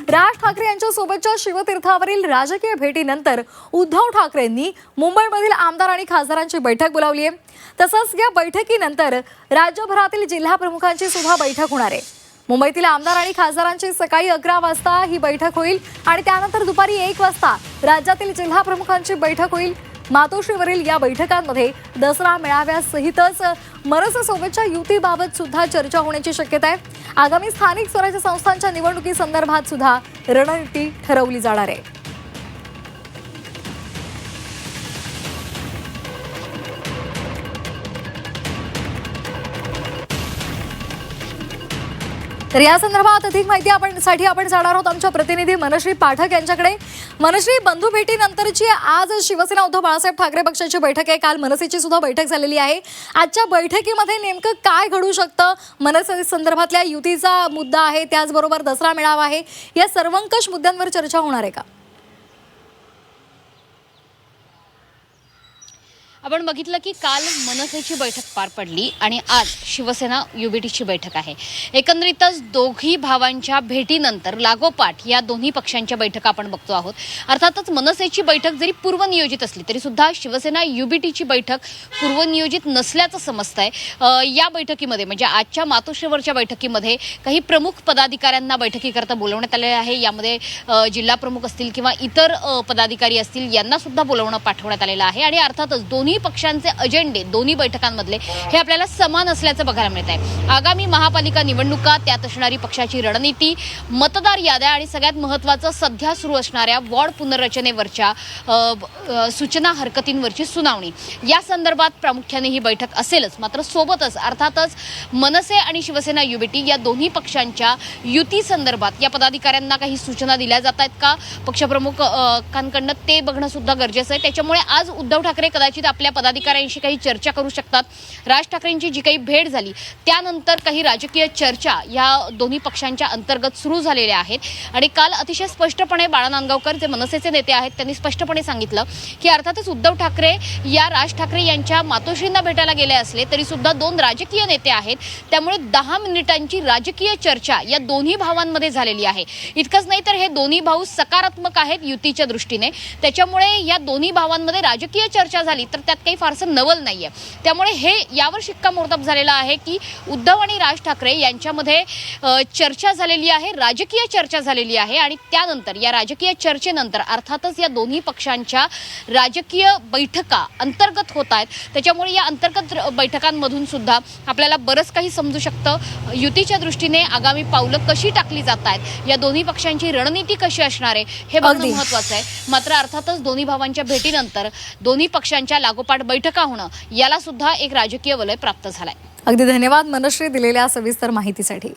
राज ठाकरे यांच्या सोबतच्या शिवतीर्थावरील राजकीय भेटीनंतर उद्धव ठाकरेंनी मुंबईमधील आमदार आणि खासदारांची बैठक बोलावली आहे. तसंच या बैठकीनंतर राज्यभरातील जिल्हा प्रमुखांची सुद्धा बैठक होणार आहे. मुंबईतील आमदार आणि खासदारांची सकाळी अकरा वाजता ही बैठक होईल आणि त्यानंतर दुपारी एक वाजता राज्यातील जिल्हा प्रमुखांची बैठक होईल. मातोश्रीवरील या बैठकांमध्ये दसरा मेळाव्यासहितच मनसेसोबतच्या युतीबाबत सुद्धा चर्चा होण्याची शक्यता आहे. आगामी स्थानिक स्वराज्य संस्थांच्या निवडणुकीसंदर्भात सुद्धा रणनीती ठरवली जाणार आहे. तर या संदर्भात अधिक माहिती आपण साठी आपण जाणार आहोत आमच्या प्रतिनिधी मनश्री पाठक यांच्याकडे. मनश्री बंधू भेटीनंतरची आज शिवसेना उद्धव बाळासाहेब ठाकरे पक्षाची बैठक आहे. काल मनसेची सुद्धा बैठक झालेली आहे. आजच्या बैठकीमध्ये नेमकं काय घडू शकतं? मनसे संदर्भातल्या युतीचा मुद्दा आहे त्याचबरोबर दसरा मेळावा आहे. या सर्वंकष मुद्द्यांवर चर्चा होणार आहे का? आपण बघितलं की काल मनसेची बैठक पार पडली आणि आज शिवसेना युबीटीची बैठक आहे. एकंदरीतच दोघी भावांच्या भेटीनंतर लागोपाठ या दोन्ही पक्षांच्या बैठका आपण बघतो आहोत. अर्थातच मनसेची बैठक जरी पूर्वनियोजित असली तरी सुद्धा शिवसेना युबीटीची बैठक पूर्वनियोजित नसल्याचं समजतंय. आहे या बैठकीमध्ये म्हणजे आजच्या मातोश्रीवरच्या बैठकीमध्ये काही प्रमुख पदाधिकाऱ्यांना बैठकीकरता बोलवण्यात आले आहे. यामध्ये जिल्हा प्रमुख असतील किंवा इतर पदाधिकारी असतील यांना सुद्धा बोलवणं पाठवण्यात आलेलं आहे. आणि अर्थातच दोन्ही पक्षांचे अजेंडे दोन्ही बैठकांमधले हे आपल्याला समान असल्याचं बघायला मिळत आहे आगामी महापालिका निवडणुका त्यात असणारी पक्षाची रणनीती मतदार याद्या आणि सगळ्यात महत्त्वाचं सध्या सुरू असणाऱ्या वॉर्ड पुनर्रचनेवरच्या सूचना हरकतींवरची सुनावणी. या संदर्भात प्रामुख्याने ही बैठक असेलच मात्र सोबतच अर्थातच मनसे आणि शिवसेना युबीटी या दोन्ही पक्षांच्या युती संदर्भात या पदाधिकाऱ्यांना काही सूचना दिल्या जात आहेत का पक्षप्रमुखांकडनं ते बघणं सुद्धा गरजेचं आहे. त्याच्यामुळे आज उद्धव ठाकरे कदाचित आपल्या पदाधिकाऱ्यांशी काही चर्चा करू शकतात. राज ठाकरेंची जी काही भेट झाली त्यानंतर काही राजकीय चर्चा या दोन्ही पक्षांच्या अंतर्गत सुरू झालेल्या आहेत. आणि काल अतिशय स्पष्टपणे बाळा नांदगावकर जे मनसेचे नेते आहेत त्यांनी स्पष्टपणे सांगितलं की अर्थातच उद्धव ठाकरे या राज ठाकरे यांच्या मातोश्रींना भेटायला गेले असले तरी सुद्धा दोन राजकीय नेते आहेत. त्यामुळे दहा मिनिटांची राजकीय चर्चा या दोन्ही भावांमध्ये झालेली आहे. इतकंच नाही तर हे दोन्ही भाऊ सकारात्मक आहेत युतीच्या दृष्टीने. त्याच्यामुळे या दोन्ही भावांमध्ये राजकीय चर्चा झाली तर त्यात काही फारसं नवल नाहीये. त्यामुळे हे यावर शिक्कामोर्तब झालेला आहे की उद्धव आणि राज ठाकरे यांच्यामध्ये चर्चा झालेली आहे राजकीय चर्चा झालेली आहे आणि त्यानंतर या राजकीय चर्चेनंतर अर्थातच या दोन्ही पक्षांच्या राजकीय बैठका अंतर्गत होत आहेत. त्याच्यामुळे या अंतर्गत बैठकांमधून सुद्धा आपल्याला बरंच काही समजू शकतं. युतीच्या दृष्टीने आगामी पावलं कशी टाकली जात आहेत? या दोन्ही पक्षांची रणनीती कशी असणार आहे? हे बघणं. महत्वाचं आहे. मात्र अर्थातच दोन्ही भावांच्या भेटीनंतर दोन्ही पक्षांच्या लागोपाठ बैठका होणं याला सुद्धा एक राजकीय वलय प्राप्त झालाय. अगदी धन्यवाद मनश्री दिलेल्या सविस्तर माहितीसाठी.